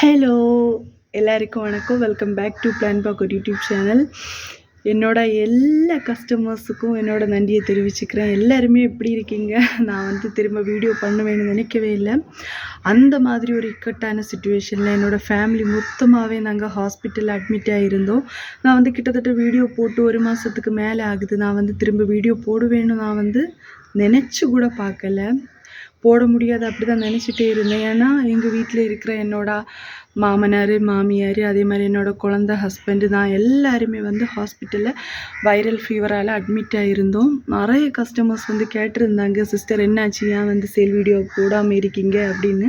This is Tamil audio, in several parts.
ஹலோ எல்லாருக்கும் வணக்கம். வெல்கம் பேக் டு பிளான் பாக்கோட் யூடியூப் சேனல் என்னோட எல்லா கஸ்டமர்ஸுக்கும் என்னோட நன்றியை தெரிவிச்சுக்கிறேன். எல்லாருமே எப்படி இருக்கீங்க? நான் வந்து திரும்ப வீடியோ பண்ணுவேன்னு நினைக்கவே இல்லை. அந்த மாதிரி ஒரு இக்கட்டான சுச்சுவேஷனில் என்னோடய ஃபேமிலி மொத்தமாகவே நாங்கள் ஹாஸ்பிட்டலில் அட்மிட் ஆகியிருந்தோம் நான் வந்து கிட்டத்தட்ட வீடியோ போட்டு ஒரு மாதத்துக்கு மேலே ஆகுது. நான் வந்து திரும்ப வீடியோ போடுவேன்னு நான் வந்து நினச்சி கூட பார்க்கல. போட முடியாது அப்படி தான் நினச்சிட்டே இருந்தேன். ஏன்னா எங்கள் வீட்டில் இருக்கிற என்னோட மாமனார் மாமியார் அதே மாதிரி என்னோடய குழந்த ஹஸ்பண்டு நான் எல்லாருமே வந்து ஹாஸ்பிட்டலில் வைரல் ஃபீவரால் அட்மிட் ஆகிருந்தோம் நிறைய கஸ்டமர்ஸ் வந்து கேட்டிருந்தாங்க சிஸ்டர் என்னாச்சு? ஏன் வந்து சேல் வீடியோ போடாமல் இருக்கீங்க? அப்படின்னு.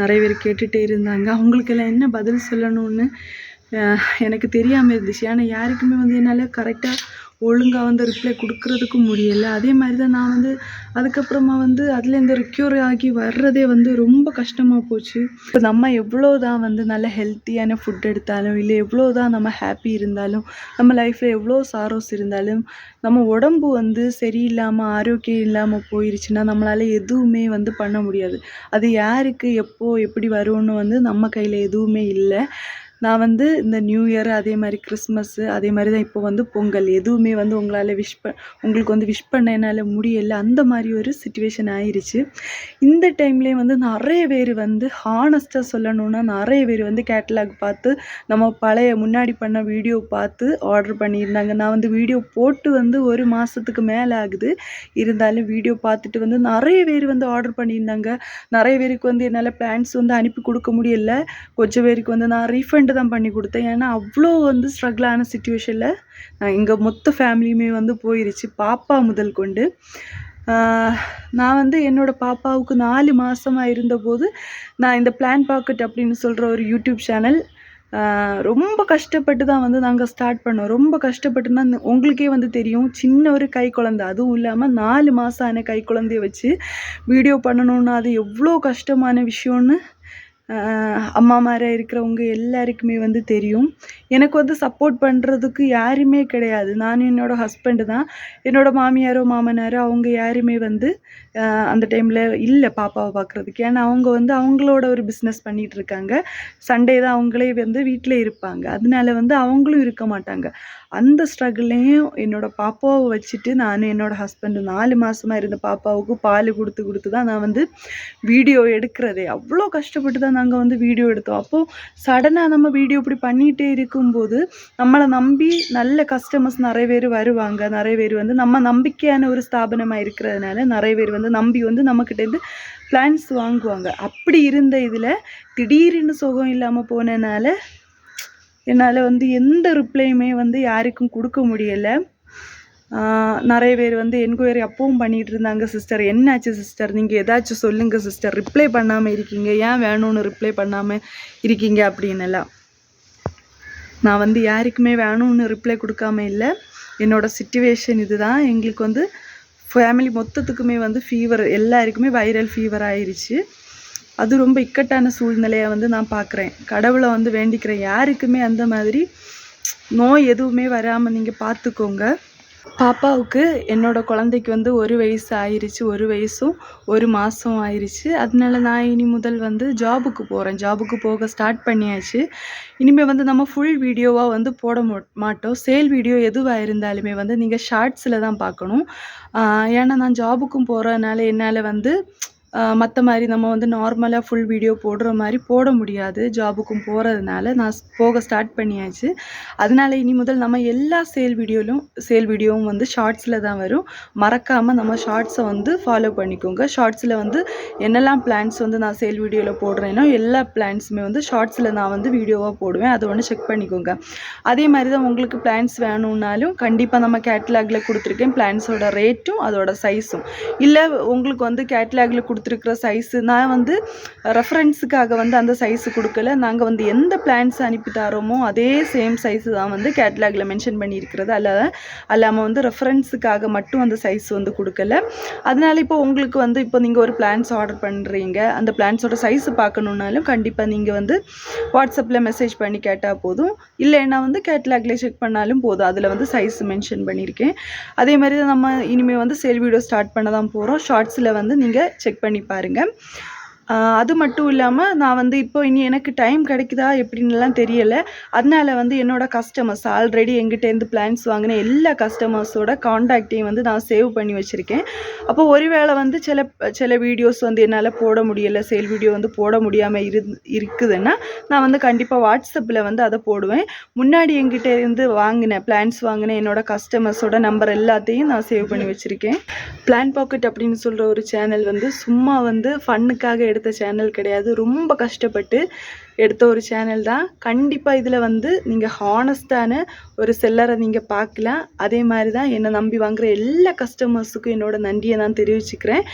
நிறைய பேர் கேட்டுகிட்டே இருந்தாங்க. அவங்களுக்கெல்லாம் என்ன பதில் சொல்லணும்னு எனக்கு தெரியாமல் இருந்துச்சு. ஏன்னா யாருக்குமே வந்து என்னால் கரெக்டாக ஒழுங்காக வந்து ரிப்ளை கொடுக்கறதுக்கும் முடியலை. அதே மாதிரி தான் நான் வந்து அதுக்கப்புறமா வந்து அதுலேருந்து ரெக்யூர் ஆகி வர்றதே வந்து ரொம்ப கஷ்டமாக போச்சு. இப்போ நம்ம எவ்வளோ தான் வந்து நல்ல ஹெல்த்தியான ஃபுட் எடுத்தாலும் இல்லை எவ்வளோ தான் நம்ம ஹாப்பி இருந்தாலும் நம்ம லைஃப்பில் எவ்வளோ சாரோஸ் இருந்தாலும் நம்ம உடம்பு வந்து சரியில்லாமல் ஆரோக்கியம் இல்லாமல் போயிருச்சுன்னா நம்மளால் எதுவுமே வந்து பண்ண முடியாது. அது யாருக்கு எப்போ எப்படி வரும்னு வந்து நம்ம கையில் எதுவுமே இல்லை. நான் வந்து இந்த நியூ இயர் அதே மாதிரி கிறிஸ்மஸ்ஸு அதே மாதிரி தான் இப்போ வந்து பொங்கல். எதுவுமே வந்து உங்களால் விஷ் ப உங்களுக்கு வந்து விஷ் பண்ண என்னால் முடியல. அந்த மாதிரி ஒரு சுச்சுவேஷன் ஆயிருச்சு. இந்த டைம்லேயே வந்து நிறைய பேர் வந்து ஹானஸ்ட்டாக சொல்லணும்னா நிறைய பேர் வந்து கேட்டலாக் பார்த்து நம்ம பழைய முன்னாடி பண்ண வீடியோ பார்த்து ஆர்டர் பண்ணியிருந்தாங்க. நான் வந்து வீடியோ போட்டு வந்து ஒரு மாதத்துக்கு மேலே ஆகுது. இருந்தாலும் வீடியோ பார்த்துட்டு வந்து நிறைய பேர் வந்து ஆர்டர் பண்ணியிருந்தாங்க. நிறைய பேருக்கு வந்து என்னால் பிளான்ஸ் வந்து அனுப்பி கொடுக்க முடியல. கொஞ்சம் பேருக்கு வந்து நான் ரீஃபண்ட் தான் பண்ணி கொடுத்தேன். ஏன்னா அவ்வளோ வந்து ஸ்ட்ரகிளான சுச்சுவேஷனில் நான் எங்கள் மொத்த ஃபேமிலியுமே வந்து போயிருச்சு பாப்பா முதல் கொண்டு. நான் வந்து என்னோடய பாப்பாவுக்கு நாலு மாதமாக இருந்தபோது நான் இந்த பிளான் பாக்கெட் அப்படின்னு சொல்கிற ஒரு யூடியூப் சேனல் ரொம்ப கஷ்டப்பட்டு தான் வந்து நாங்கள் ஸ்டார்ட் பண்ணோம். ரொம்ப கஷ்டப்பட்டுன்னா உங்களுக்கே வந்து தெரியும் சின்ன ஒரு கை குழந்தை அதுவும் இல்லாமல் நாலு மாதம் ஆன கை குழந்தைய வச்சு வீடியோ பண்ணணுன்னா அது எவ்வளோ கஷ்டமான விஷயம்னு. அம்மாமாராக இருக்கிறவங்க எல்லாருக்குமே வந்து தெரியும். எனக்கு வந்து சப்போர்ட் பண்ணுறதுக்கு யாருமே கிடையாது. நான் என்னோடய ஹஸ்பண்டு தான். என்னோடய மாமியாரோ மாமனாரோ அவங்க யாருமே வந்து அந்த டைமில் இல்லை பாப்பாவை பார்க்குறதுக்கு ஏன்னா அவங்க வந்து அவங்களோட ஒரு பிஸ்னஸ் பண்ணிகிட்டு இருக்காங்க. சண்டே தான் அவங்களே வந்து வீட்டில் இருப்பாங்க. அதனால வந்து அவங்களும் இருக்க மாட்டாங்க. அந்த ஸ்ட்ரகிள்லேயும் என்னோடய பாப்பாவை வச்சுட்டு நான் என்னோடய ஹஸ்பண்டு நாலு மாதமாக இருந்த பாப்பாவுக்கு பால் கொடுத்து கொடுத்து தான் நான் வந்து வீடியோ எடுக்கிறதே. அவ்வளோ கஷ்டப்பட்டு தான் நாங்கள் வந்து வீடியோ எடுத்தோம். அப்போது சடனாக நம்ம வீடியோ இப்படி பண்ணிகிட்டே இருக்கும்போது நம்மளை நம்பி நல்ல கஸ்டமர்ஸ் நிறைய பேர் வருவாங்க. நிறைய பேர் வந்து நம்ம நம்பிக்கையான ஒரு ஸ்தாபனமாக இருக்கிறதுனால நிறைய பேர் வந்து நம்பி வந்து நம்மக்கிட்டேருந்து பிளான்ஸ் வாங்குவாங்க. அப்படி இருந்த இதில் திடீர்னு சுகம் இல்லாமல் போனனால என்னால் வந்து எந்த ரிப்ளையுமே வந்து யாருக்கும் கொடுக்க முடியலை. நிறைய பேர் வந்து என்கொயரி அப்பவும் பண்ணிகிட்டு இருந்தாங்க சிஸ்டர் என்னாச்சு சிஸ்டர் நீங்கள் ஏதாச்சும் சொல்லுங்கள் சிஸ்டர் ரிப்ளை பண்ணாமல் இருக்கீங்க. ஏன் வேணும்னு ரிப்ளை பண்ணாமல் இருக்கீங்க அப்படின்னு எல்லாம் நான் வந்து யாருக்குமே வேணும்னு ரிப்ளை கொடுக்காம இல்லை. என்னோட சுச்சுவேஷன் இதுதான். எங்களுக்கு வந்து ஃபேமிலி மொத்தத்துக்குமே வந்து ஃபீவர் எல்லாருக்குமே வைரல் ஃபீவர் ஆயிடுச்சு அது ரொம்ப இக்கட்டான சூழ்நிலையை வந்து நான் பார்க்குறேன் கடவுளை வந்து வேண்டிக்கிறேன். யாருக்குமே அந்த மாதிரி நோய் எதுவுமே வராமல் நீங்கள் பார்த்துக்கோங்க பாப்பாவுக்கு என்னோட குழந்தைக்கு வந்து ஒரு வயசு ஆயிருச்சு ஒரு வயசும் ஒரு மாதம் ஆயிருச்சு. அதனால நான் இனி முதல் வந்து ஜாபுக்கு போகிறேன் ஜாபுக்கு போக ஸ்டார்ட் பண்ணியாச்சு. இனிமேல் வந்து நம்ம ஃபுல் வீடியோவாக வந்து போட மாட்டோம். சேல் வீடியோ எதுவாக இருந்தாலுமே வந்து நீங்கள் ஷார்ட்ஸில் தான் பார்க்கணும். ஏன்னா நான் ஜாபுக்கும் போகிறதுனால என்னால் வந்து மற்ற மாதிரி நம்ம வந்து நார்மலாக ஃபுல் வீடியோ போடுற மாதிரி போட முடியாது. ஜாபுக்கும் போகிறதுனால நான் போக ஸ்டார்ட் பண்ணியாச்சு. அதனால இனி முதல் நம்ம எல்லா சேல் வீடியோலும் சேல் வீடியோவும் வந்து ஷார்ட்ஸில் தான் வரும். மறக்காமல் நம்ம ஷார்ட்ஸை வந்து ஃபாலோ பண்ணிக்கோங்க. ஷார்ட்ஸில் வந்து என்னெல்லாம் பிளான்ஸ் வந்து நான் சேல் வீடியோவில் போடுறேனோ எல்லா பிளான்ஸுமே வந்து ஷார்ட்ஸில் நான் வந்து வீடியோவாக போடுவேன். அதை ஒன்று செக் பண்ணிக்கோங்க. அதே மாதிரி தான் உங்களுக்கு பிளான்ஸ் வேணும்னாலும் கண்டிப்பாக நம்ம கேட்லாகில் கொடுத்துருக்கேன். பிளான்ஸோட ரேட்டும் அதோட சைஸும் இல்லை உங்களுக்கு வந்து கேட்லாகில் கொடுத்து கொடுத்துருக்குற சைஸு நான் வந்து ரெஃபரன்ஸுக்காக வந்து அந்த சைஸு கொடுக்கல. நாங்கள் வந்து எந்த பிளான்ஸ் அனுப்பி தரோமோ அதே சேம் சைஸு தான் வந்து கேட்லாகில் மென்ஷன் பண்ணியிருக்கிறது. அல்ல அல்லாமல் வந்து ரெஃபரன்ஸுக்காக மட்டும் அந்த சைஸ் வந்து கொடுக்கல. அதனால் இப்போ உங்களுக்கு வந்து இப்போ நீங்கள் ஒரு பிளான்ஸ் ஆர்டர் பண்ணுறீங்க அந்த பிளான்ஸோட சைஸ் பார்க்கணுன்னாலும் கண்டிப்பாக நீங்கள் வந்து வாட்ஸ்அப்பில் மெசேஜ் பண்ணி கேட்டால் போதும். இல்லைன்னா வந்து கேட்லாகில் செக் பண்ணாலும் போதும். அதில் வந்து சைஸ் மென்ஷன் பண்ணியிருக்கேன். அதே மாதிரி தான் நம்ம இனிமேல் வந்து சேல் வீடியோ ஸ்டார்ட் பண்ண தான் போகிறோம் ஷார்ட்ஸில் வந்து நீங்கள் செக் பண்ணி பாருங்கள் அது மட்டும் இல்லாமல் நான் வந்து இப்போ இனி எனக்கு டைம் கிடைக்குதா எப்படின்னுலாம் தெரியலை. அதனால வந்து என்னோடய கஸ்டமர்ஸ் ஆல்ரெடி எங்கிட்டேருந்து பிளான்ஸ் வாங்கின எல்லா கஸ்டமர்ஸோட காண்டாக்டையும் வந்து நான் சேவ் பண்ணி வச்சுருக்கேன். அப்போ ஒருவேளை வந்து சில சில வீடியோஸ் வந்து என்னால் போட முடியலை சேல் வீடியோ வந்து போட முடியாமல் இரு இருக்குதுன்னா நான் வந்து கண்டிப்பாக வாட்ஸ்அப்பில் வந்து அதை போடுவேன். முன்னாடி எங்கிட்ட இருந்து வாங்கின பிளான்ஸ் வாங்கின என்னோட கஸ்டமர்ஸோட நம்பர் எல்லாத்தையும் நான் சேவ் பண்ணி வச்சுருக்கேன். பிளான் பாக்கெட் அப்படின்னு சொல்கிற ஒரு சேனல் வந்து சும்மா வந்து ஃபன்னுக்காக எடுத்த சேனல் கிடையாது. ரொம்ப கஷ்டப்பட்டு எடுத்த ஒரு சேனல் தான். கண்டிப்பாக இதில் வந்து நீங்கள் ஹானஸ்டான ஒரு செல்லரை நீங்கள் பார்க்கலாம். அதே மாதிரி தான் என்னை நம்பி வாங்குகிற எல்லா கஸ்டமர்ஸுக்கும் என்னோட நன்றியை நான் தெரிவிச்சுக்கிறேன்.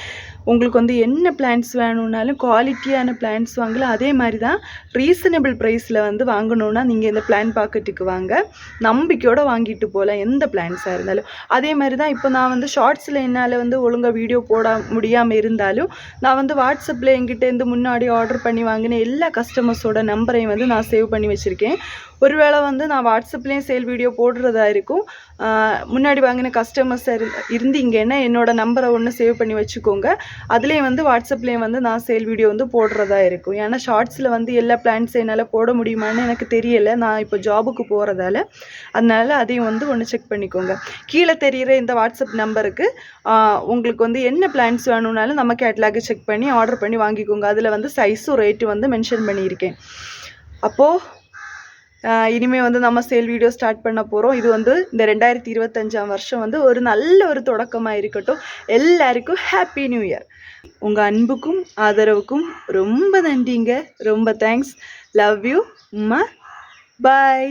உங்களுக்கு வந்து என்ன பிளான்ஸ் வேணும்னாலும் குவாலிட்டியான பிளான்ஸ் வாங்கலாம். அதே மாதிரி தான் ரீசனபிள் ப்ரைஸில் வந்து வாங்கணுன்னா நீங்கள் இந்த பிளான் பாக்கெட்டுக்கு வாங்க. நம்பிக்கையோடு வாங்கிட்டு போகலாம் எந்த பிளான்ஸாக இருந்தாலும். அதே மாதிரி தான் இப்போ நான் வந்து ஷார்ட்ஸில் என்னால் வந்து ஒழுங்காக வீடியோ போட முடியாமல் இருந்தாலும் நான் வந்து வாட்ஸ்அப்பில் எங்கிட்டேருந்து முன்னாடி ஆர்டர் பண்ணி வாங்கின எல்லா கஸ்டமர்ஸோட நம்பரையும் வந்து நான் சேவ் பண்ணி வச்சுருக்கேன். ஒருவேளை வந்து நான் வாட்ஸ்அப்லேயும் சேல் வீடியோ போடுறதா இருக்கும். முன்னாடி வாங்கின கஸ்டமர்ஸ் இருந்தீங்கன்னா என்னோட நம்பரை ஒன்று சேவ் பண்ணி வச்சுக்கோங்க. அதுலேயும் வந்து வாட்ஸ்அப்லேயும் வந்து நான் சேல் வீடியோ வந்து போடுறதா இருக்கும். ஏன்னா ஷார்ட்ஸில் வந்து எல்லா பிளான்ஸ் என்னால் போட முடியுமான்னு எனக்கு தெரியலை. நான் இப்போ ஜாபுக்கு போகிறதால அதனால் அதையும் வந்து ஒன்று செக் பண்ணிக்கோங்க. கீழே தெரிகிற இந்த வாட்ஸ்அப் நம்பருக்கு உங்களுக்கு வந்து என்ன பிளான்ஸ் வேணும்னாலும் நம்ம கேட்லாக் செக் பண்ணி ஆர்டர் பண்ணி வாங்கிக்கோங்க. அதில் வந்து சைஸும் ரேட்டு வந்து மென்ஷன் பண்ணியிருக்கேன். அப்போது இனிமேல் வந்து நம்ம சேல் வீடியோ ஸ்டார்ட் பண்ண போகிறோம் இது வந்து இந்த ரெண்டாயிரத்தி இருபத்தஞ்சாம் வருஷம் வந்து ஒரு நல்ல ஒரு தொடக்கமாக இருக்கட்டும். எல்லாருக்கும் ஹாப்பி நியூ இயர் உங்கள் அன்புக்கும் ஆதரவுக்கும் ரொம்ப நன்றிங்க. ரொம்ப thanks love you Uma bye